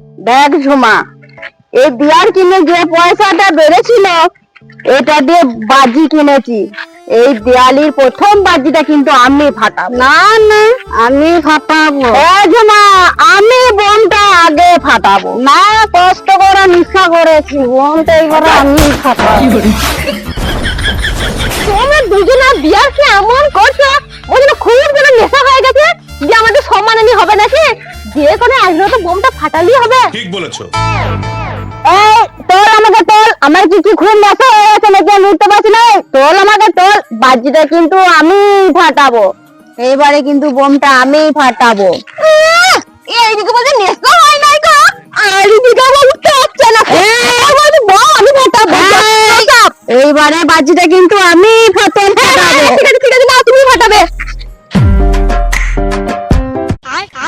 দেখ ঝুমা এই বিয়ার কিনে যে পয়সাটা বেড়েছিল এটা দিয়ে বাজি কিনেছি। এই দেয়ালির প্রথম বাজিটা কিন্তু আমি ফাটাবো। না না আমি ফাটাবো। ঝুমা আমি বোমটা আগে ফাটাবো। না কষ্ট করে নিশা করেছি। বোমটা এবার আমি ফাটাবো। তোমরা দুজনা বিয়ার যে কোনো একজন তো বোমটা ফাটালেই হবে। ঠিক বলেছ। এই তোল আমাকে তোল। আমার কি কি খুব নেশা হয়ে গেছে নাকি আমি উঠতে পারছি না। তোল আমাকে তোল। বাজিটা কিন্তু আমি ফাটাবো। এবারে কিন্তু বোমটা আমি ফাটাবো। এইদিকে বলতে নেশা হয় নাই গো। আর এদিকে উঠতে হচ্ছে না। বলতে বল আমি ফাটাবো এইবারে বাজিটা কিন্তু আমি প্রথম ফাটাবো ঠিক আছে ঠিক আছে না তুমি ফাটাবে।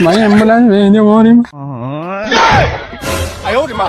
买也不能，买也不能。哎呦我的妈！